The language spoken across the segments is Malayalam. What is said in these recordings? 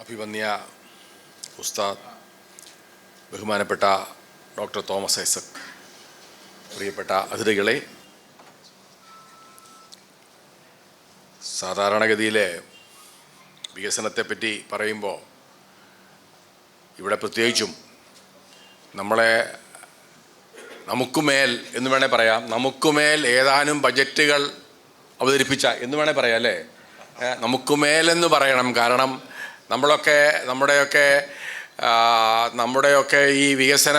അഭിവന്യ ഉസ്താദ് ബഹുമാനപ്പെട്ട ഡോക്ടർ തോമസ് ഐസക് പ്രിയപ്പെട്ട അതിഥികളെ സാധാരണഗതിയിലെ വികസനത്തെപ്പറ്റി പറയുമ്പോൾ ഇവിടെ പ്രത്യേകിച്ചും നമ്മളെ നമുക്കുമേൽ എന്ന് വേണേൽ പറയാം. നമുക്കുമേൽ ഏതാനും ബജറ്റുകൾ അവതരിപ്പിച്ച എന്ന് വേണേൽ പറയാം അല്ലേ? നമുക്കുമേലെന്ന് പറയണം. കാരണം നമ്മളൊക്കെ നമ്മുടെയൊക്കെ നമ്മുടെയൊക്കെ ഈ വികസന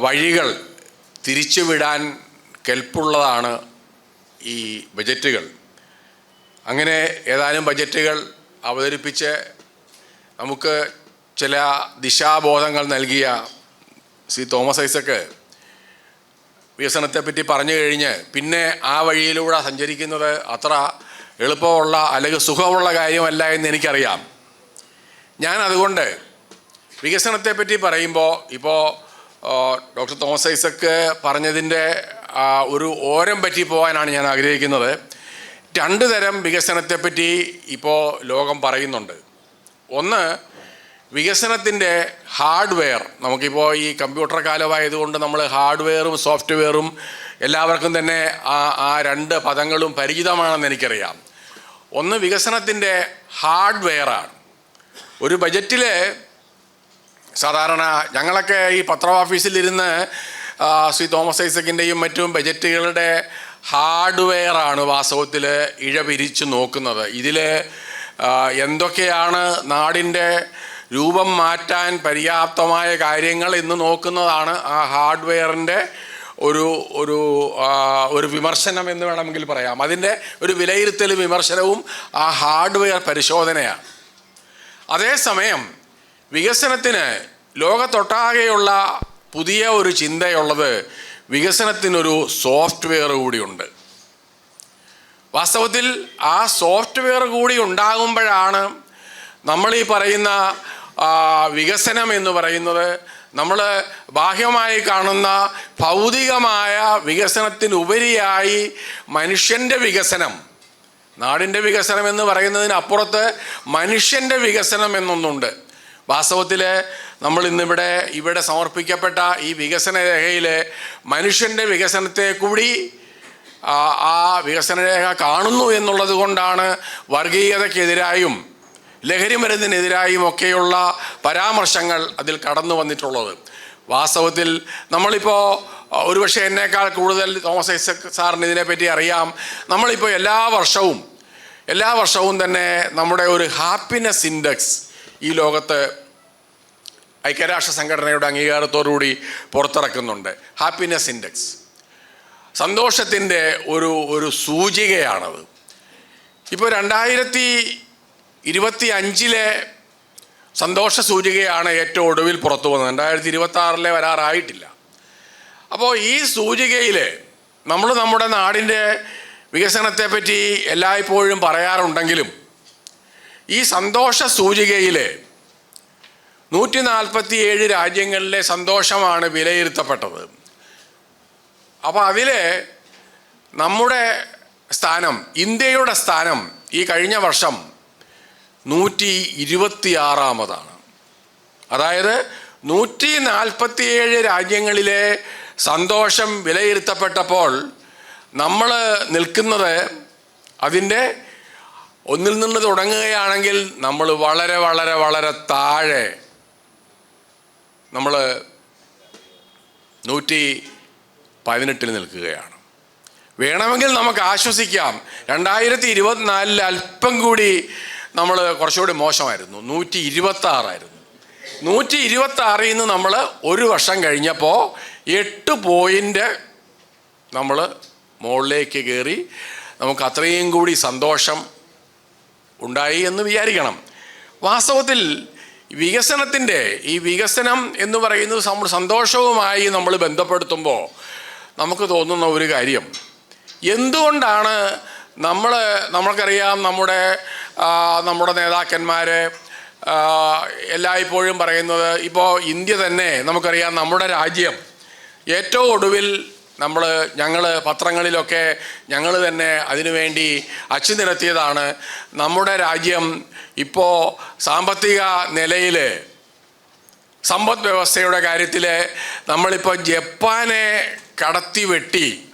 വഴികൾ തിരിച്ചുവിടാൻ കെൽപ്പുള്ളതാണ് ഈ ബജറ്റുകൾ. അങ്ങനെ ഏതാനും ബജറ്റുകൾ അവതരിപ്പിച്ച് നമുക്ക് ചില ദിശാബോധങ്ങൾ നൽകിയ ശ്രീ തോമസ് ഐസക്ക് വികസനത്തെപ്പറ്റി പറഞ്ഞു കഴിഞ്ഞ് പിന്നെ ആ വഴിയിലൂടെ സഞ്ചരിക്കുന്നത് അത്ര എളുപ്പമുള്ള അല്ലെങ്കിൽ സുഖമുള്ള കാര്യമല്ല എന്ന് എനിക്കറിയാം. ഞാൻ അതുകൊണ്ട് വികസനത്തെ പറ്റി പറയുമ്പോൾ ഇപ്പോൾ ഡോക്ടർ തോമസ് ഐസക്ക് പറഞ്ഞതിന്റെ ഒരു ഓരം പറ്റി പോകാനാണ് ഞാൻ ആഗ്രഹിക്കുന്നത്. രണ്ട് തരം വികസനത്തെപ്പറ്റി ഇപ്പോൾ ലോകം പറയുന്നുണ്ട്. ഒന്ന് വികസനത്തിന്റെ ഹാർഡ്വെയർ. നമുക്കിപ്പോൾ ഈ കമ്പ്യൂട്ടർ കാലമായതുകൊണ്ട് നമ്മൾ ഹാർഡ്വെയറും സോഫ്റ്റ്വെയറും എല്ലാവർക്കും തന്നെ ആ ആ രണ്ട് പദങ്ങളും പരിചിതമാണെന്ന് എനിക്കറിയാം. ഒന്ന് വികസനത്തിന്റെ ഹാർഡ്വെയറാണ്. ഒരു ബജറ്റിൽ സാധാരണ ഞങ്ങളൊക്കെ ഈ പത്ര ഓഫീസിലിരുന്ന് ശ്രീ തോമസ് ഐസക്കിന്റെയും മറ്റും ബജറ്റുകളുടെ ഹാർഡ്വെയറാണ് വാസ്തവത്തിൽ ഇഴ പിരിച്ചു നോക്കുന്നത് ഇതിൽ എന്തൊക്കെയാണ് നാടിന്റെ രൂപം മാറ്റാൻ പര്യാപ്തമായ കാര്യങ്ങൾ എന്ന് നോക്കുന്നതാണ് ആ ഹാർഡ്വെയറിന്റെ ഒരു ഒരു ഒരു വിമർശനം എന്ന് വേണമെങ്കിൽ പറയാം. അതിന്റെ ഒരു വിലയിരുത്തലും വിമർശനവും ആ ഹാർഡ്വെയർ പരിശോധനയാണ്. അതേസമയം വികസനത്തിന് ലോകത്തൊട്ടാകെയുള്ള പുതിയ ഒരു ചിന്തയുള്ളത് വികസനത്തിനൊരു സോഫ്റ്റ്വെയർ കൂടിയുണ്ട്. വാസ്തവത്തിൽ ആ സോഫ്റ്റ്വെയർ കൂടി ഉണ്ടാകുമ്പോഴാണ് നമ്മൾ ഈ പറയുന്ന വികസനം എന്ന് പറയുന്നത്. നമ്മൾ ബാഹ്യമായി കാണുന്ന ഭൗതികമായ വികസനത്തിനുപരിയായി മനുഷ്യന്റെ വികസനം നാടിന്റെ വികസനം എന്ന് പറയുന്നതിനപ്പുറത്ത് മനുഷ്യന്റെ വികസനം എന്നൊന്നുണ്ട്. വാസ്തവത്തിൽ നമ്മൾ ഇന്നിവിടെ ഇവിടെ സമർപ്പിക്കപ്പെട്ട ഈ വികസന രേഖയിൽ മനുഷ്യന്റെ വികസനത്തെ കൂടി ആ വികസന രേഖ കാണുന്നു എന്നുള്ളത് കൊണ്ടാണ് വർഗീയതയ്ക്കെതിരായും ലഹരി മരുന്നിനെതിരായും ഒക്കെയുള്ള പരാമർശങ്ങൾ അതിൽ കടന്നു വന്നിട്ടുള്ളത്. വാസ്തവത്തിൽ നമ്മളിപ്പോൾ ഒരുപക്ഷെ എന്നേക്കാൾ കൂടുതൽ തോമസ് ഐസക് സാറിന് ഇതിനെപ്പറ്റി അറിയാം. നമ്മളിപ്പോൾ എല്ലാ വർഷവും എല്ലാ വർഷവും തന്നെ നമ്മുടെ ഒരു ഹാപ്പിനെസ് ഇൻഡെക്സ് ഈ ലോകത്ത് ഐക്യരാഷ്ട്ര സംഘടനയുടെ അംഗീകാരത്തോടുകൂടി പുറത്തിറക്കുന്നുണ്ട്. ഹാപ്പിനെസ് ഇൻഡെക്സ് സന്തോഷത്തിന്റെ ഒരു ഒരു സൂചികയാണത്. ഇപ്പോൾ രണ്ടായിരത്തി ഇരുപത്തി അഞ്ചിലെ സന്തോഷ സൂചികയാണ് ഏറ്റവും ഒടുവിൽ പുറത്തു വന്നത്. രണ്ടായിരത്തി ഇരുപത്തി ആറിലെ വരാറായിട്ടില്ല. അപ്പോൾ ഈ സൂചികയിൽ നമ്മൾ നമ്മുടെ നാടിന്റെ വികസനത്തെപ്പറ്റി എല്ലായ്പ്പോഴും പറയാറുണ്ടെങ്കിലും ഈ സന്തോഷ സൂചികയിൽ നൂറ്റി നാൽപ്പത്തി ഏഴ് രാജ്യങ്ങളിലെ സന്തോഷമാണ് വിലയിരുത്തപ്പെട്ടത്. അപ്പോൾ അതിൽ നമ്മുടെ സ്ഥാനം ഇന്ത്യയുടെ സ്ഥാനം ഈ കഴിഞ്ഞ വർഷം നൂറ്റി ഇരുപത്തിയാറാമതാണ് അതായത് നൂറ്റി നാൽപ്പത്തിയേഴ് രാജ്യങ്ങളിലെ സന്തോഷം വിലയിരുത്തപ്പെട്ടപ്പോൾ നമ്മൾ നിൽക്കുന്നത് അതിന്റെ ഒന്നിൽ നിന്ന് തുടങ്ങുകയാണെങ്കിൽ നമ്മൾ വളരെ വളരെ വളരെ താഴെ നമ്മൾ നൂറ്റി പതിനെട്ടിൽ നിൽക്കുകയാണ്. വേണമെങ്കിൽ നമുക്ക് ആശ്വസിക്കാം. രണ്ടായിരത്തി ഇരുപത്തിനാലിൽ അല്പം കൂടി നമ്മൾ കുറച്ചുകൂടി മോശമായിരുന്നു. നൂറ്റി ഇരുപത്തി ആറായിരുന്നു നൂറ്റി ഇരുപത്തി ആറിൽ നിന്ന് നമ്മൾ ഒരു വർഷം കഴിഞ്ഞപ്പോൾ എട്ട് പോയിന്റ് നമ്മൾ മുകളിലേക്ക് കയറി നമുക്ക് അത്രയും കൂടി സന്തോഷം ഉണ്ടായി എന്ന് വിചാരിക്കണം. വാസ്തവത്തിൽ വികസനത്തിന്റെ ഈ വികസനം എന്ന് പറയുന്നത് നമ്മൾ സന്തോഷവുമായി നമ്മൾ ബന്ധപ്പെടുത്തുമ്പോൾ നമുക്ക് തോന്നുന്ന ഒരു കാര്യം. എന്തുകൊണ്ടാണ് നമ്മൾ നമ്മൾക്കറിയാം നമ്മുടെ നമ്മുടെ നേതാക്കന്മാർ എല്ലായ്പ്പോഴും പറയുന്നത് ഇപ്പോൾ ഇന്ത്യ തന്നെ നമുക്കറിയാം നമ്മുടെ രാജ്യം ഏറ്റവും ഒടുവിൽ നമ്മൾ ഞങ്ങൾ പത്രങ്ങളിലൊക്കെ ഞങ്ങൾ തന്നെ അതിനുവേണ്ടി അച്ചു നിരത്തിയതാണ്. നമ്മുടെ രാജ്യം ഇപ്പോൾ സാമ്പത്തിക നിലയിൽ സമ്പദ് വ്യവസ്ഥയുടെ കാര്യത്തിൽ നമ്മളിപ്പോൾ ജപ്പാനെ കടത്തി വെട്ടി.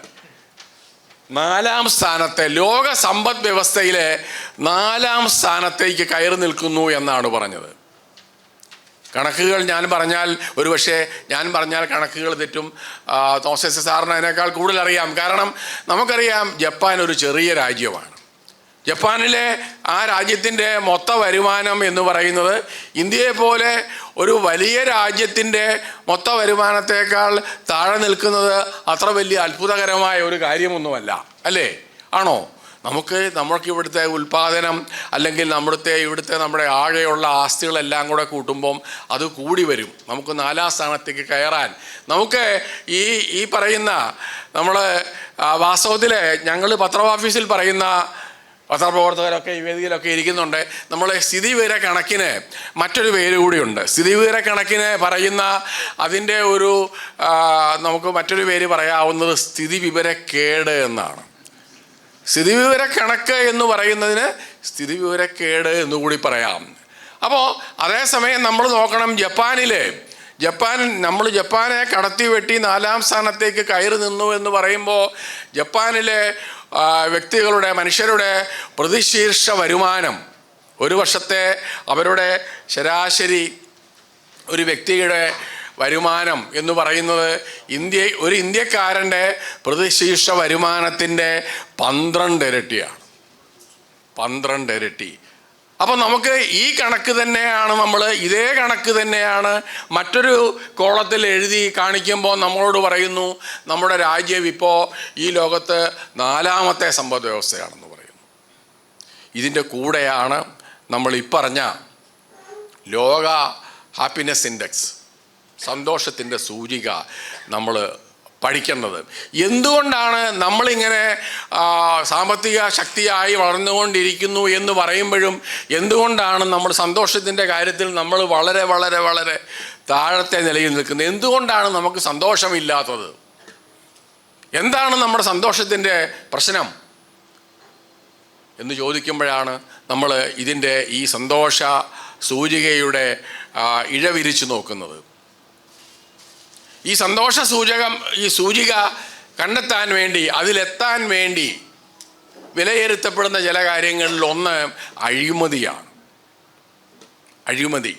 നാലാം സ്ഥാനത്തെ ലോക സമ്പദ് വ്യവസ്ഥയിലെ നാലാം സ്ഥാനത്തേക്ക് കയറി നിൽക്കുന്നു എന്നാണ് പറഞ്ഞത്. കണക്കുകൾ ഞാൻ പറഞ്ഞാൽ ഒരുപക്ഷെ ഞാൻ പറഞ്ഞാൽ കണക്കുകൾ തെറ്റും. തോസസ് സാറിന് അതിനേക്കാൾ കൂടുതൽ അറിയാം. കാരണം നമുക്കറിയാം ജപ്പാൻ ഒരു ചെറിയ രാജ്യമാണ്. ജപ്പാനിലെ ആ രാജ്യത്തിന്റെ മൊത്ത വരുമാനം എന്ന് പറയുന്നത് ഇന്ത്യയെ പോലെ ഒരു വലിയ രാജ്യത്തിന്റെ മൊത്ത വരുമാനത്തേക്കാൾ താഴെ നിൽക്കുന്നത് അത്ര വലിയ അത്ഭുതകരമായ ഒരു കാര്യമൊന്നുമല്ല. അല്ലേ? ആണോ? നമുക്ക് നമുക്ക് ഇവിടുത്തെ ഉൽപ്പാദനം അല്ലെങ്കിൽ നമ്മുടെ ഇവിടുത്തെ നമ്മുടെ ആകെയുള്ള ആസ്തികളെല്ലാം കൂടെ കൂട്ടുമ്പം അത് കൂടി വരും. നമുക്ക് നാലാം സ്ഥാനത്തേക്ക് കയറാൻ. നമുക്ക് ഈ ഈ പറയുന്ന നമ്മൾ വാസ്തവത്തിൽ ഞങ്ങൾ പത്രഓഫീസിൽ പറയുന്ന പത്രപ്രവർത്തകരൊക്കെ ഈ വേദിയിലൊക്കെ ഇരിക്കുന്നുണ്ട്. നമ്മൾ സ്ഥിതിവിവര കണക്കിന് മറ്റൊരു പേര് കൂടിയുണ്ട്. സ്ഥിതിവിവര കണക്കിന് പറയുന്ന അതിന്റെ ഒരു നമുക്ക് മറ്റൊരു പേര് പറയാവുന്നത് സ്ഥിതി വിവരക്കേട് എന്നാണ്. സ്ഥിതിവിവര കണക്ക് എന്ന് പറയുന്നതിന് സ്ഥിതിവിവരക്കേട് എന്നുകൂടി പറയാം. അപ്പോൾ അതേസമയം നമ്മൾ നോക്കണം ജപ്പാനിലെ. ജപ്പാൻ നമ്മൾ ജപ്പാനെ കടത്തി വെട്ടി നാലാം സ്ഥാനത്തേക്ക് കയറി നിന്നു എന്ന് പറയുമ്പോൾ ജപ്പാനിലെ വ്യക്തികളുടെ മനുഷ്യരുടെ പ്രതിശീർഷ വരുമാനം ഒരു വർഷത്തെ അവരുടെ ശരാശരി ഒരു വ്യക്തിയുടെ വരുമാനം എന്ന് പറയുന്നത് ഇന്ത്യ ഒരു ഇന്ത്യക്കാരന്റെ പ്രതിശീർഷ വരുമാനത്തിന്റെ പന്ത്രണ്ട് ഇരട്ടിയാണ്. പന്ത്രണ്ട് ഇരട്ടി. അപ്പോൾ നമുക്ക് ഈ കണക്ക് തന്നെയാണ് നമ്മൾ ഇതേ കണക്ക് തന്നെയാണ് മറ്റൊരു കോളത്തിൽ എഴുതി കാണിക്കുമ്പോൾ നമ്മളോട് പറയുന്നു നമ്മുടെ രാജ്യം ഇപ്പോൾ ഈ ലോകത്ത് നാലാമത്തെ സമ്പദ് വ്യവസ്ഥയാണെന്ന് പറയുന്നു. ഇതിന്റെ കൂടെയാണ് നമ്മൾ ഇപ്പറഞ്ഞ ലോക ഹാപ്പിനെസ് ഇൻഡെക്സ്. സന്തോഷത്തിന്റെ സൂചിക നമ്മൾ പഠിക്കേണ്ടത് എന്തുകൊണ്ടാണ് നമ്മളിങ്ങനെ സാമ്പത്തിക ശക്തിയായി വളർന്നുകൊണ്ടിരിക്കുന്നു എന്ന് പറയുമ്പോഴും എന്തുകൊണ്ടാണ് നമ്മൾ സന്തോഷത്തിന്റെ കാര്യത്തിൽ നമ്മൾ വളരെ വളരെ വളരെ താഴത്തെ നിലയിൽ നിൽക്കുന്നത്? എന്തുകൊണ്ടാണ് നമുക്ക് സന്തോഷമില്ലാത്തത്? എന്താണ് നമ്മുടെ സന്തോഷത്തിന്റെ പ്രശ്നം? എന്ന് ചോദിക്കുമ്പോഴാണ് നമ്മൾ ഇതിന്റെ ഈ സന്തോഷ സൂചികയുടെ ഇഴവിരിച്ചു നോക്കുന്നത്. ഈ സന്തോഷ സൂചകം ഈ സൂചിക കണ്ടെത്താൻ വേണ്ടി അതിലെത്താൻ വേണ്ടി വിലയിരുത്തപ്പെടുന്ന ചില കാര്യങ്ങളിൽ ഒന്ന് അഴിമതിയാണ്. അഴിമതി.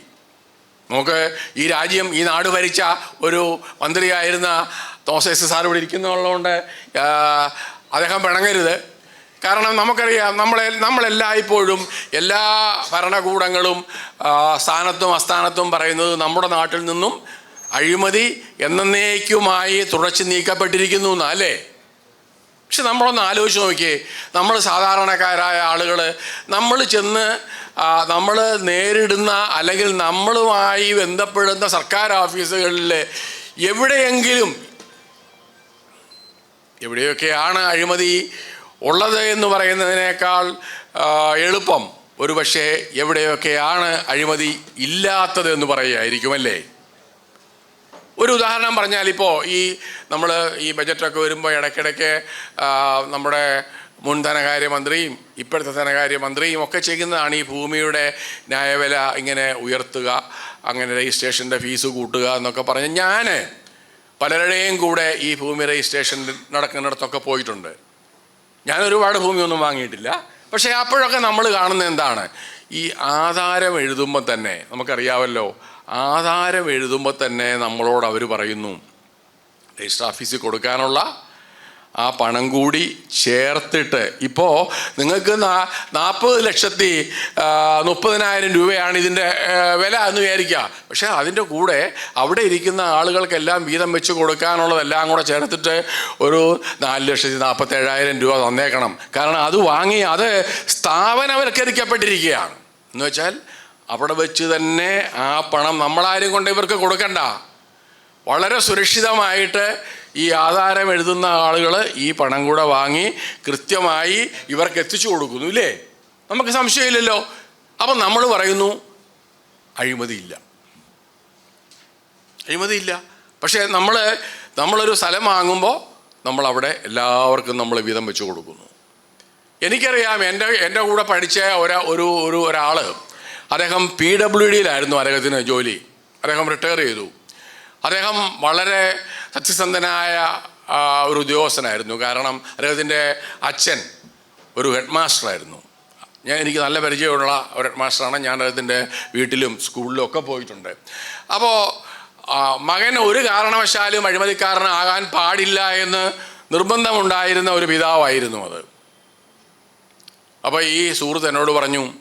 നമുക്ക് ഈ രാജ്യം ഈ നാട് ഭരിച്ച ഒരു മന്ത്രിയായിരുന്ന തോസേസ് സാർ ഇവിടെ ഇരിക്കുന്നുള്ളതുകൊണ്ട് അദ്ദേഹം പിണങ്ങരുത്. കാരണം നമുക്കറിയാം നമ്മളെ നമ്മളെല്ലായ്പ്പോഴും എല്ലാ ഭരണകൂടങ്ങളും സ്ഥാനത്തും അസ്ഥാനത്തും പറയുന്നത് നമ്മുടെ നാട്ടിൽ നിന്നും അഴിമതി എന്നേക്കുമായി തുടച്ചു നീക്കപ്പെട്ടിരിക്കുന്നു എന്നല്ലേ പക്ഷെ നമ്മളൊന്ന് ആലോചിച്ച് നോക്കിയേ. നമ്മൾ സാധാരണക്കാരായ ആളുകൾ നമ്മൾ ചെന്ന് നമ്മൾ നേരിടുന്ന അല്ലെങ്കിൽ നമ്മളുമായി ബന്ധപ്പെടുന്ന സർക്കാർ ഓഫീസുകളിൽ എവിടെയെങ്കിലും എവിടെയൊക്കെയാണ് അഴിമതി ഉള്ളത് എന്ന് പറയുന്നതിനേക്കാൾ എളുപ്പം എളുപ്പം. ഒരുപക്ഷെ എവിടെയൊക്കെയാണ് അഴിമതി ഇല്ലാത്തത് എന്ന് പറയുകയായിരിക്കുമല്ലേ ഒരു ഉദാഹരണം പറഞ്ഞാൽ ഇപ്പോൾ ഈ നമ്മൾ ഈ ബജറ്റൊക്കെ വരുമ്പോൾ ഇടയ്ക്കിടയ്ക്ക് നമ്മുടെ മുൻ ധനകാര്യമന്ത്രിയും ഇപ്പോഴത്തെ ധനകാര്യമന്ത്രിയും ഒക്കെ ചെയ്യുന്നതാണ് ഈ ഭൂമിയുടെ ന്യായവില ഇങ്ങനെ ഉയർത്തുക അങ്ങനെ രജിസ്ട്രേഷന്റെ ഫീസ് കൂട്ടുക എന്നൊക്കെ പറഞ്ഞ് ഞാൻ പലരുടെയും കൂടെ ഈ ഭൂമി രജിസ്ട്രേഷൻ നടക്കുന്നിടത്തൊക്കെ പോയിട്ടുണ്ട്. ഞാൻ ഒരുപാട് ഭൂമിയൊന്നും വാങ്ങിയിട്ടില്ല. പക്ഷേ അപ്പോഴൊക്കെ നമ്മൾ കാണുന്നത് എന്താണ്? ഈ ആധാരം എഴുതുമ്പോൾ തന്നെ നമുക്കറിയാമല്ലോ ആധാരം എഴുതുമ്പോൾ തന്നെ നമ്മളോട് അവർ പറയുന്നു രജിസ്റ്റർ ഓഫീസിൽ കൊടുക്കാനുള്ള ആ പണം കൂടി ചേർത്തിട്ട് ഇപ്പോൾ നിങ്ങൾക്ക് നാൽപ്പത് ലക്ഷത്തി മുപ്പതിനായിരം രൂപയാണ് ഇതിന്റെ വില എന്ന് വിചാരിക്കുക. പക്ഷേ അതിന്റെ കൂടെ അവിടെ ഇരിക്കുന്ന ആളുകൾക്കെല്ലാം വീതം വെച്ച് കൊടുക്കാനുള്ളതെല്ലാം കൂടെ ചേർത്തിട്ട് ഒരു നാല് ലക്ഷത്തി നാൽപ്പത്തേഴായിരം രൂപ തന്നേക്കണം. കാരണം അത് വാങ്ങി അത് സ്ഥാപനവൽക്കരിക്കപ്പെട്ടിരിക്കുകയാണ്. എന്ന് വെച്ചാൽ അവിടെ വെച്ച് തന്നെ ആ പണം നമ്മളാരും കൊണ്ട് ഇവർക്ക് കൊടുക്കണ്ട. വളരെ സുരക്ഷിതമായിട്ട് ഈ ആധാരം എഴുതുന്ന ആളുകൾ ഈ പണം കൂടെ വാങ്ങി കൃത്യമായി ഇവർക്ക് എത്തിച്ചു കൊടുക്കുന്നു ഇല്ലേ? നമുക്ക് സംശയമില്ലല്ലോ. അപ്പം നമ്മൾ പറയുന്നു അഴിമതിയില്ല. അഴിമതിയില്ല. പക്ഷേ നമ്മൾ നമ്മളൊരു സ്ഥലം വാങ്ങുമ്പോൾ നമ്മളവിടെ എല്ലാവർക്കും നമ്മൾ വീതം വെച്ച് കൊടുക്കുന്നു. എനിക്കറിയാം എന്റെ എന്റെ കൂടെ പഠിച്ച ഒരാ ഒരു ഒരു ഒരാൾ അദ്ദേഹം പി ഡബ്ല്യു ഡിയിലായിരുന്നു അദ്ദേഹത്തിന് ജോലി. അദ്ദേഹം റിട്ടയർ ചെയ്തു. അദ്ദേഹം വളരെ സത്യസന്ധനായ ഒരു ഉദ്യോഗസ്ഥനായിരുന്നു. കാരണം അദ്ദേഹത്തിന്റെ അച്ഛൻ ഒരു ഹെഡ് മാസ്റ്ററായിരുന്നു ഞാൻ എനിക്ക് നല്ല പരിചയമുള്ള ഒരു ഹെഡ് മാസ്റ്ററാണ് ഞാൻ അദ്ദേഹത്തിന്റെ വീട്ടിലും സ്കൂളിലും ഒക്കെ പോയിട്ടുണ്ട്. അപ്പോൾ മകൻ ഒരു കാരണവശാലും അഴിമതിക്കാരനാകാൻ പാടില്ല എന്ന് നിർബന്ധമുണ്ടായിരുന്ന ഒരു പിതാവായിരുന്നു അത്. അപ്പോൾ ഈ സുഹൃത്ത് എന്നോട് പറഞ്ഞു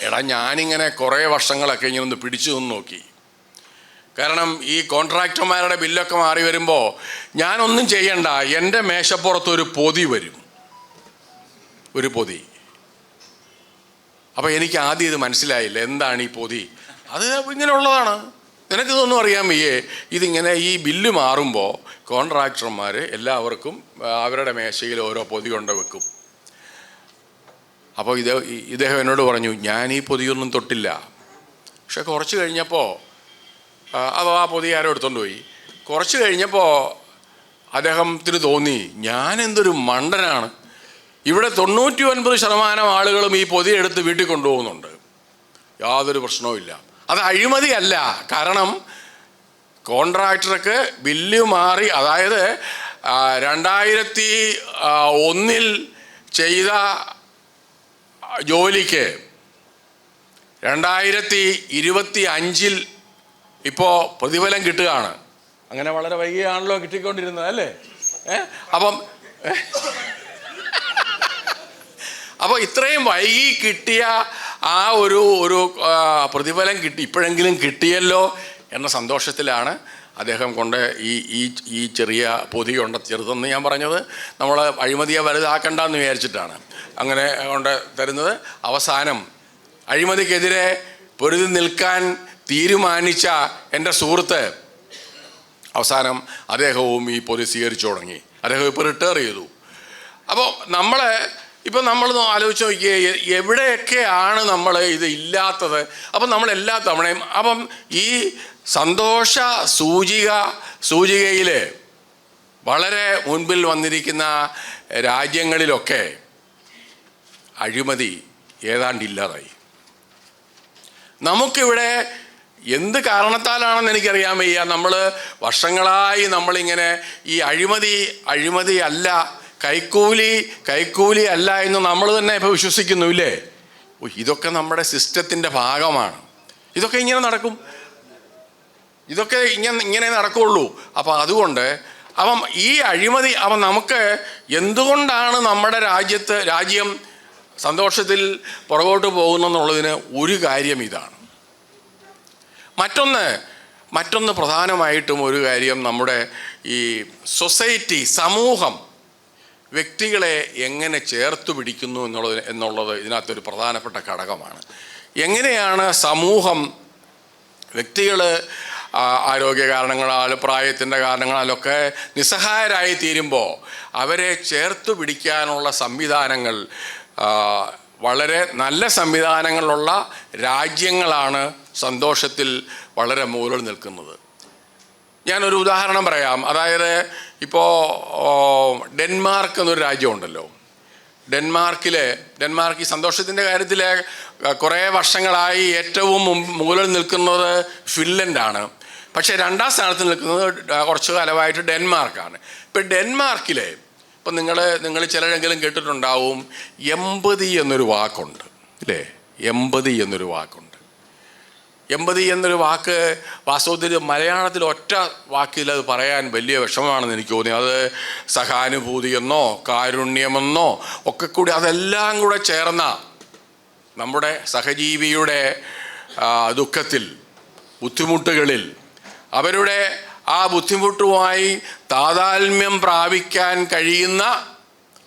എടാ ഞാനിങ്ങനെ കുറേ വർഷങ്ങളൊക്കെ ഇങ്ങനെ ഒന്ന് പിടിച്ചു നിന്ന് നോക്കി. കാരണം ഈ കോൺട്രാക്ടർമാരുടെ ബില്ലൊക്കെ മാറി വരുമ്പോൾ ഞാനൊന്നും ചെയ്യണ്ട എന്റെ മേശപ്പുറത്ത് ഒരു പൊതി വരും. ഒരു പൊതി. അപ്പോൾ എനിക്ക് ആദ്യം ഇത് മനസ്സിലായില്ല എന്താണ് ഈ പൊതി? അത് ഇങ്ങനെയുള്ളതാണ്. നിനക്കിതൊന്നും അറിയാൻ വയ്യേ. ഇതിങ്ങനെ ഈ ബില്ല് മാറുമ്പോൾ കോൺട്രാക്ടർമാർ എല്ലാവർക്കും അവരുടെ മേശയിൽ ഓരോ പൊതി കൊണ്ട് വെക്കും. അപ്പോൾ ഇത് ഇദ്ദേഹം എന്നോട് പറഞ്ഞു ഞാൻ ഈ പൊതിയൊന്നും തൊട്ടില്ല. പക്ഷെ കുറച്ച് കഴിഞ്ഞപ്പോൾ അതോ ആ പൊതി ആരോ എടുത്തോണ്ട് പോയി. കുറച്ച് കഴിഞ്ഞപ്പോൾ അദ്ദേഹത്തിന് തോന്നി ഞാൻ എന്തൊരു മണ്ടനാണ്. ഇവിടെ തൊണ്ണൂറ്റി ഒൻപത് ശതമാനം ആളുകളും ഈ പൊതി എടുത്ത് വീട്ടിൽ കൊണ്ടുപോകുന്നുണ്ട്. യാതൊരു പ്രശ്നവുമില്ല അത് അഴിമതിയല്ല. കാരണം കോൺട്രാക്ടർക്ക് ബില്ല് മാറി അതായത് രണ്ടായിരത്തി ഒന്നിൽ ചെയ്ത ജോലിക്ക്. രണ്ടായിരത്തി ഇരുപത്തി അഞ്ചിൽ ഇപ്പോൾ പ്രതിഫലം കിട്ടുകയാണ്. അങ്ങനെ വളരെ വൈകിയാണല്ലോ കിട്ടിക്കൊണ്ടിരുന്നത് അല്ലേ? ഏ? അപ്പം? അപ്പോൾ ഇത്രയും വൈകി കിട്ടിയ ആ ഒരു ഒരു പ്രതിഫലം കിട്ടി ഇപ്പോഴെങ്കിലും കിട്ടിയല്ലോ എന്ന സന്തോഷത്തിലാണ് അദ്ദേഹം കൊണ്ട് ഈ ഈ ഈ ചെറിയ പൊതി കൊണ്ട് ചെറുതെന്ന് ഞാൻ പറഞ്ഞത് നമ്മൾ അഴിമതിയെ വലുതാക്കണ്ടെന്ന് വിചാരിച്ചിട്ടാണ്. അങ്ങനെ കൊണ്ട് തരുന്നത്. അവസാനം അഴിമതിക്കെതിരെ പൊരുതി നിൽക്കാൻ തീരുമാനിച്ച എന്റെ സുഹൃത്ത് അവസാനം അദ്ദേഹവും ഈ പൊതി സ്വീകരിച്ചു തുടങ്ങി. അദ്ദേഹം ഇപ്പോൾ റിട്ടയർ ചെയ്തു. അപ്പോൾ നമ്മൾ ഇപ്പം നമ്മൾ ആലോചിച്ച് നോക്കിയേ എവിടെയൊക്കെയാണ് നമ്മൾ ഇത് ഇല്ലാത്തത്? അപ്പം നമ്മൾ എല്ലാ തവണയും അപ്പം ഈ സന്തോഷ സൂചിക സൂചികയിൽ വളരെ മുൻപിൽ വന്നിരിക്കുന്ന രാജ്യങ്ങളിലൊക്കെ അഴിമതി ഏതാണ്ട് ഇല്ലാതായി നമുക്കിവിടെ എന്ത് കാരണത്താലാണെന്ന് എനിക്കറിയാൻ വയ്യ. നമ്മൾ വർഷങ്ങളായി നമ്മളിങ്ങനെ ഈ അഴിമതി അഴിമതി അല്ല കൈക്കൂലി കൈക്കൂലി അല്ല എന്ന് നമ്മൾ തന്നെ ഇപ്പോൾ വിശ്വസിക്കുന്നു ഇല്ലേ? ഇതൊക്കെ നമ്മുടെ സിസ്റ്റത്തിന്റെ ഭാഗമാണ്. ഇതൊക്കെ ഇങ്ങനെ നടക്കും. ഇതൊക്കെ ഇങ്ങനെ ഇങ്ങനെ നടക്കുള്ളൂ. അപ്പോൾ അതുകൊണ്ട് അപ്പം ഈ അഴിമതി അപ്പം നമുക്ക് എന്തുകൊണ്ടാണ് നമ്മുടെ രാജ്യത്ത് രാജ്യം സന്തോഷത്തിൽ പുറകോട്ട് പോകുന്നെന്നുള്ളതിന് ഒരു കാര്യം ഇതാണ്. മറ്റൊന്ന് മറ്റൊന്ന് പ്രധാനമായിട്ടും ഒരു കാര്യം നമ്മുടെ ഈ സൊസൈറ്റി സമൂഹം വ്യക്തികളെ എങ്ങനെ ചേർത്ത് പിടിക്കുന്നു എന്നുള്ളത് എന്നുള്ളത് ഇതിനകത്തൊരു പ്രധാനപ്പെട്ട ഘടകമാണ്. എങ്ങനെയാണ് സമൂഹം വ്യക്തികൾ ആരോഗ്യ കാരണങ്ങളാലും പ്രായത്തിന്റെ കാരണങ്ങളാലൊക്കെ നിസ്സഹായരായി തീരുമ്പോൾ അവരെ ചേർത്ത് പിടിക്കാനുള്ള സംവിധാനങ്ങൾ വളരെ നല്ല സംവിധാനങ്ങളുള്ള രാജ്യങ്ങളാണ് സന്തോഷത്തിൽ വളരെ മുകളിൽ നിൽക്കുന്നത്. ഞാനൊരു ഉദാഹരണം പറയാം. അതായത് ഇപ്പോൾ ഡെൻമാർക്ക് എന്നൊരു രാജ്യമുണ്ടല്ലോ. ഡെൻമാർക്കിൽ ഡെൻമാർക്ക് ഈ സന്തോഷത്തിന്റെ കാര്യത്തിൽ കുറേ വർഷങ്ങളായി ഏറ്റവും മുകളിൽ നിൽക്കുന്നത് ഫിൻലൻഡാണ്. പക്ഷേ രണ്ടാം സ്ഥാനത്ത് നിൽക്കുന്നത് കുറച്ച് കാലമായിട്ട് ഡെൻമാർക്കാണ്. ഇപ്പം ഡെൻമാർക്കിലെ ഇപ്പം നിങ്ങൾ നിങ്ങൾ ചിലരെങ്കിലും കേട്ടിട്ടുണ്ടാവും എൺപതി എന്നൊരു വാക്കുണ്ട് അല്ലേ എൺപതി എന്നൊരു വാക്കുണ്ട്. എൺപതി എന്നൊരു വാക്ക് വാസ്തവത്തിൽ മലയാളത്തിൽ ഒറ്റ വാക്കിൽ അത് പറയാൻ വലിയ വിഷമമാണെന്ന് എനിക്ക് തോന്നി. അത് സഹാനുഭൂതി എന്നോ കാരുണ്യമെന്നോ ഒക്കെ കൂടി അതെല്ലാം കൂടെ ചേർന്ന നമ്മുടെ സഹജീവിയുടെ ദുഃഖത്തിൽ ബുദ്ധിമുട്ടുകളിൽ അവരുടെ ആ ബുദ്ധിമുട്ടുമായി താതാത്മ്യം പ്രാപിക്കാൻ കഴിയുന്ന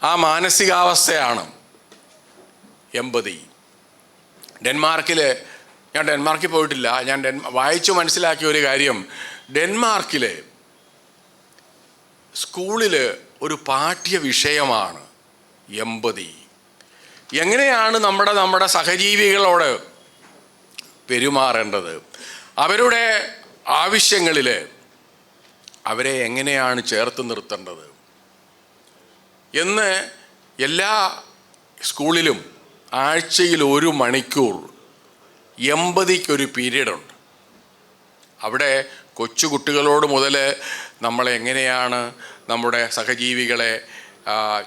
ആ മാനസികാവസ്ഥയാണ് എമ്പതി. ഡെൻമാർക്കിൽ ഞാൻ ഡെൻമാർക്കിൽ പോയിട്ടില്ല. ഞാൻ ഡെൻ വായിച്ചു മനസ്സിലാക്കിയ ഒരു കാര്യം. ഡെൻമാർക്കിലെ സ്കൂളിൽ ഒരു പാഠ്യ വിഷയമാണ് എമ്പതി. എങ്ങനെയാണ് നമ്മുടെ നമ്മുടെ സഹജീവികളോട് പെരുമാറേണ്ടത്? അവരുടെ ആവശ്യങ്ങളിൽ അവരെ എങ്ങനെയാണ് ചേർത്ത് നിർത്തേണ്ടത്? എന്ന് എല്ലാ സ്കൂളിലും ആഴ്ചയിൽ ഒരു മണിക്കൂർ എൺപതിക്കൊരു പീരീഡുണ്ട്. അവിടെ കൊച്ചു കുട്ടികളോട് മുതൽ നമ്മളെങ്ങനെയാണ് നമ്മുടെ സഹജീവികളെ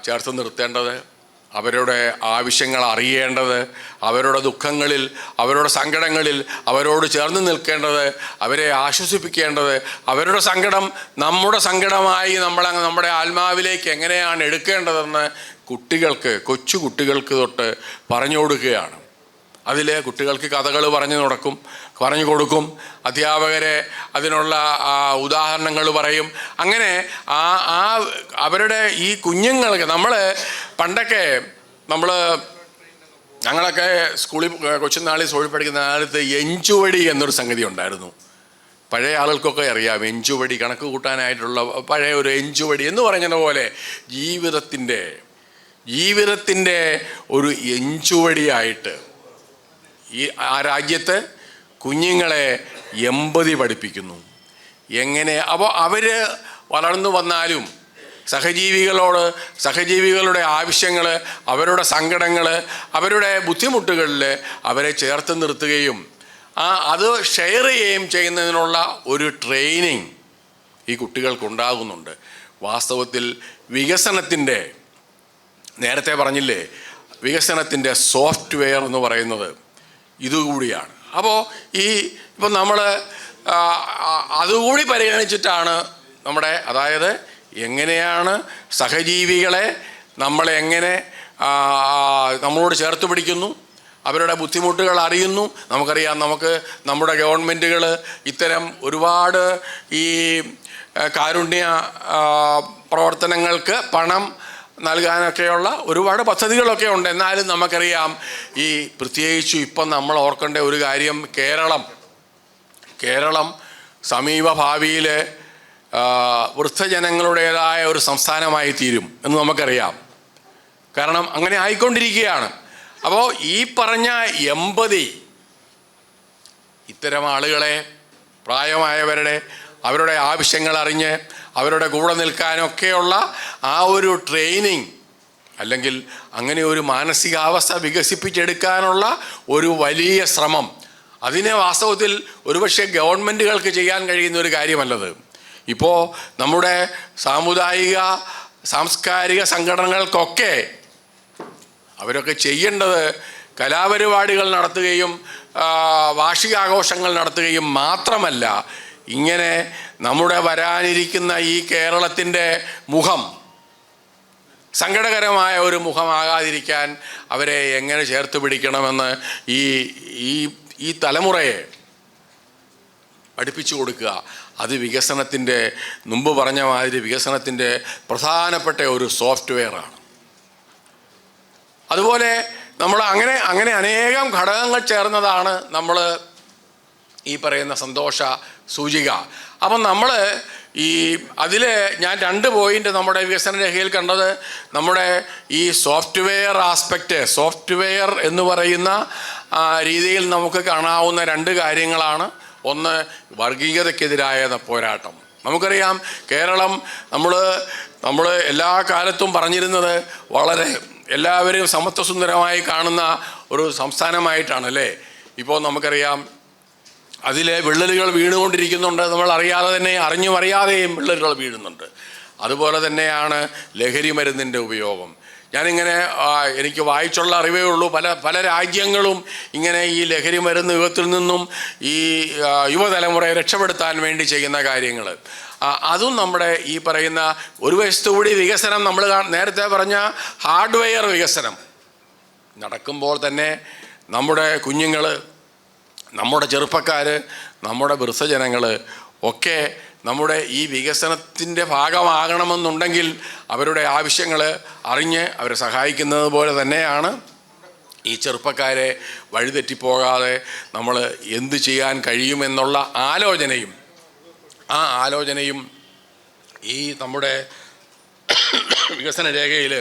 ചേർത്ത് നിർത്തേണ്ടത്? അവരുടെ ആവശ്യങ്ങൾ അറിയേണ്ടത് അവരുടെ ദുഃഖങ്ങളിൽ അവരുടെ സങ്കടങ്ങളിൽ അവരോട് ചേർന്ന് നിൽക്കേണ്ടത് അവരെ ആശ്വസിപ്പിക്കേണ്ടത് അവരുടെ സങ്കടം നമ്മുടെ സങ്കടമായി നമ്മൾ നമ്മുടെ ആത്മാവിലേക്ക് എങ്ങനെയാണ് എടുക്കേണ്ടതെന്ന് കുട്ടികൾക്ക് കൊച്ചു കുട്ടികൾക്ക് തൊട്ട് പറഞ്ഞു കൊടുക്കുകയാണ് അതിൽ കുട്ടികൾക്ക് കഥകൾ പറഞ്ഞു നടക്കും. പറഞ്ഞു കൊടുക്കും. അധ്യാപകരെ അതിനുള്ള ഉദാഹരണങ്ങൾ പറയും. അങ്ങനെ ആ ആ അവരുടെ ഈ കുഞ്ഞുങ്ങൾക്ക് നമ്മൾ പണ്ടൊക്കെ നമ്മൾ ഞങ്ങളൊക്കെ സ്കൂളിൽ കൊച്ചുനാളിൽ സ്കൂളിൽ പഠിക്കുന്ന കാലത്ത് എഞ്ചുവടി എന്നൊരു സംഗതി ഉണ്ടായിരുന്നു. പഴയ ആളുകൾക്കൊക്കെ അറിയാം എഞ്ചുവടി കണക്ക് കൂട്ടാനായിട്ടുള്ള പഴയ ഒരു എഞ്ചുവടി എന്ന് പറയുന്ന പോലെ ജീവിതത്തിന്റെ ജീവിതത്തിന്റെ ഒരു എഞ്ചുവടിയായിട്ട് ഈ ആ രാജ്യത്ത് കുഞ്ഞുങ്ങളെ എമ്പതി പഠിപ്പിക്കുന്നു. എങ്ങനെ? അപ്പോൾ അവർ വളർന്നു വന്നാലും സഹജീവികളോട് സഹജീവികളുടെ ആവശ്യങ്ങൾ അവരുടെ സങ്കടങ്ങൾ അവരുടെ ബുദ്ധിമുട്ടുകളിൽ അവരെ ചേർത്ത് നിർത്തുകയും ആ അത് ഷെയർ ചെയ്യുകയും ചെയ്യുന്നതിനുള്ള ഒരു ട്രെയിനിങ് ഈ കുട്ടികൾക്കുണ്ടാകുന്നുണ്ട്. വാസ്തവത്തിൽ വികസനത്തിന്റെ നേരത്തെ പറഞ്ഞില്ലേ വികസനത്തിന്റെ സോഫ്റ്റ്വെയർ എന്ന് പറയുന്നത് ഇതുകൂടിയാണ്. അപ്പോൾ ഈ ഇപ്പം നമ്മൾ അതുകൂടി പരിഗണിച്ചിട്ടാണ് നമ്മുടെ അതായത് എങ്ങനെയാണ് സഹജീവികളെ നമ്മളെങ്ങനെ നമ്മളോട് ചേർത്ത് പിടിക്കുന്നു അവരുടെ ബുദ്ധിമുട്ടുകൾ അറിയുന്നു. നമുക്കറിയാം നമുക്ക് നമ്മുടെ ഗവൺമെന്റുകൾ ഇത്തരം ഒരുപാട് ഈ കാരുണ്യ പ്രവർത്തനങ്ങൾക്ക് പണം നൽകാനൊക്കെയുള്ള ഒരുപാട് പദ്ധതികളൊക്കെ ഉണ്ട്. എന്നാലും നമുക്കറിയാം ഈ പ്രത്യേകിച്ചും ഇപ്പം നമ്മൾ ഓർക്കേണ്ട ഒരു കാര്യം കേരളം. കേരളം സമീപ ഭാവിയിൽ വൃദ്ധജനങ്ങളുടേതായ ഒരു സംസ്ഥാനമായി തീരും എന്ന് നമുക്കറിയാം. കാരണം അങ്ങനെ ആയിക്കൊണ്ടിരിക്കുകയാണ്. അപ്പോൾ ഈ പറഞ്ഞ എൺപതി ഇത്തരം ആളുകളെ പ്രായമായവരുടെ അവരുടെ ആവശ്യങ്ങൾ അറിഞ്ഞ് അവരുടെ കൂടെ നിൽക്കാനൊക്കെയുള്ള ആ ഒരു ട്രെയിനിങ് അല്ലെങ്കിൽ അങ്ങനെ ഒരു മാനസികാവസ്ഥ വികസിപ്പിച്ചെടുക്കാനുള്ള ഒരു വലിയ ശ്രമം. അതിനെ വാസ്തവത്തിൽ ഒരുപക്ഷെ ഗവൺമെന്റുകൾക്ക് ചെയ്യാൻ കഴിയുന്ന ഒരു കാര്യമല്ലത്. ഇപ്പോൾ നമ്മുടെ സാമുദായിക സാംസ്കാരിക സംഘടനകൾക്കൊക്കെ അവരൊക്കെ ചെയ്യേണ്ടത് കലാപരിപാടികൾ നടത്തുകയും വാർഷികാഘോഷങ്ങൾ നടത്തുകയും മാത്രമല്ല ഇങ്ങനെ നമ്മുടെ വരാനിരിക്കുന്ന ഈ കേരളത്തിന്റെ മുഖം സങ്കടകരമായ ഒരു മുഖമാകാതിരിക്കാൻ അവരെ എങ്ങനെ ചേർത്ത് പിടിക്കണമെന്ന് ഈ ഈ ഈ തലമുറയെ പഠിപ്പിച്ചു കൊടുക്കുക. അത് വികസനത്തിന്റെ മുമ്പ് പറഞ്ഞ മാതിരി വികസനത്തിന്റെ പ്രധാനപ്പെട്ട ഒരു സോഫ്റ്റ്വെയറാണ്. അതുപോലെ നമ്മൾ അങ്ങനെ അങ്ങനെ അനേകം ഘടകങ്ങൾ ചേർന്നതാണ് നമ്മൾ ഈ പറയുന്ന സന്തോഷ സൂചിക. അപ്പം നമ്മൾ ഈ അതിൽ ഞാൻ രണ്ട് പോയിന്റ് നമ്മുടെ വികസന രേഖയിൽ കണ്ടത് നമ്മുടെ ഈ സോഫ്റ്റ്വെയർ ആസ്പെക്റ്റ് സോഫ്റ്റ്വെയർ എന്ന് പറയുന്ന രീതിയിൽ നമുക്ക് കാണാവുന്ന രണ്ട് കാര്യങ്ങളാണ്. ഒന്ന് വർഗീയതയ്ക്കെതിരായ പോരാട്ടം. നമുക്കറിയാം കേരളം നമ്മൾ നമ്മൾ എല്ലാ കാലത്തും പറഞ്ഞിരുന്നത് വളരെ എല്ലാവരും സമത്വസുന്ദരമായി കാണുന്ന ഒരു സംസ്ഥാനമായിട്ടാണ് അല്ലേ ഇപ്പോൾ നമുക്കറിയാം അതിലെ വിള്ളലുകൾ വീണുകൊണ്ടിരിക്കുന്നുണ്ട് നമ്മൾ അറിയാതെ തന്നെ അറിഞ്ഞും അറിയാതെയും വിള്ളലുകൾ വീഴുന്നുണ്ട്. അതുപോലെ തന്നെയാണ് ലഹരി മരുന്നിന്റെ ഉപയോഗം. ഞാനിങ്ങനെ എനിക്ക് വായിച്ചുള്ള അറിവേ ഉള്ളൂ. പല പല രാജ്യങ്ങളും ഇങ്ങനെ ഈ ലഹരി മരുന്ന് യുഗത്തിൽ നിന്നും ഈ യുവതലമുറയെ രക്ഷപ്പെടുത്താൻ വേണ്ടി ചെയ്യുന്ന കാര്യങ്ങൾ അതും നമ്മുടെ ഈ പറയുന്ന ഒരു വശത്തുകൂടി വികസനം നമ്മൾ നേരത്തെ പറഞ്ഞ ഹാർഡ്വെയർ വികസനം. നടക്കുമ്പോൾ തന്നെ നമ്മുടെ കുഞ്ഞുങ്ങൾ നമ്മുടെ ചെറുപ്പക്കാർ നമ്മുടെ വൃദ്ധജനങ്ങൾ ഒക്കെ നമ്മുടെ ഈ വികസനത്തിന്റെ ഭാഗമാകണമെന്നുണ്ടെങ്കിൽ അവരുടെ ആവശ്യങ്ങൾ അറിഞ്ഞ് അവരെ സഹായിക്കുന്നത് പോലെ തന്നെയാണ് ഈ ചെറുപ്പക്കാരെ വഴിതെറ്റിപ്പോകാതെ നമ്മൾ എന്ത് ചെയ്യാൻ കഴിയുമെന്നുള്ള ആലോചനയും. ആ ആലോചനയും ഈ നമ്മുടെ വികസന രേഖയിൽ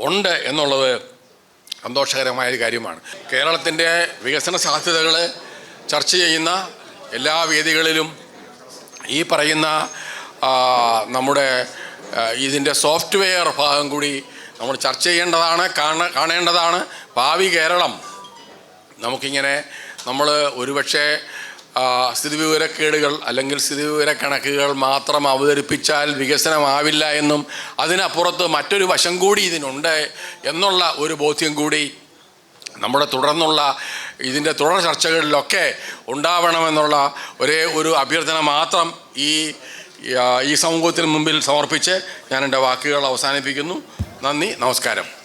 ഉണ്ട് എന്നുള്ളത് സന്തോഷകരമായ ഒരു കാര്യമാണ്. കേരളത്തിന്റെ വികസന സാധ്യതകൾ ചർച്ച ചെയ്യുന്ന എല്ലാ വേദികളിലും ഈ പറയുന്ന നമ്മുടെ ഇതിന്റെ സോഫ്റ്റ്വെയർ ഭാഗം കൂടി നമ്മൾ ചർച്ച ചെയ്യേണ്ടതാണ് കാണ കാണേണ്ടതാണ്. ഭാവി കേരളം നമുക്കിങ്ങനെ നമ്മൾ ഒരുപക്ഷെ സ്ഥിതിവിവരക്കേടുകൾ അല്ലെങ്കിൽ സ്ഥിതിവിവര കണക്കുകൾ മാത്രം അവതരിപ്പിച്ചാൽ വികസനമാവില്ല എന്നും അതിനപ്പുറത്ത് മറ്റൊരു വശം കൂടി ഇതിനുണ്ട് എന്നുള്ള ഒരു ബോധ്യം കൂടി നമ്മുടെ തുടർന്നുള്ള ഇതിന്റെ തുടർ ചർച്ചകളിലൊക്കെ ഉണ്ടാവണമെന്നുള്ള ഒരേ ഒരു അഭ്യർത്ഥന മാത്രം ഈ ഈ സമൂഹത്തിന് മുമ്പിൽ സമർപ്പിച്ച് ഞാൻ എന്റെ വാക്കുകൾ അവസാനിപ്പിക്കുന്നു. നന്ദി നമസ്കാരം.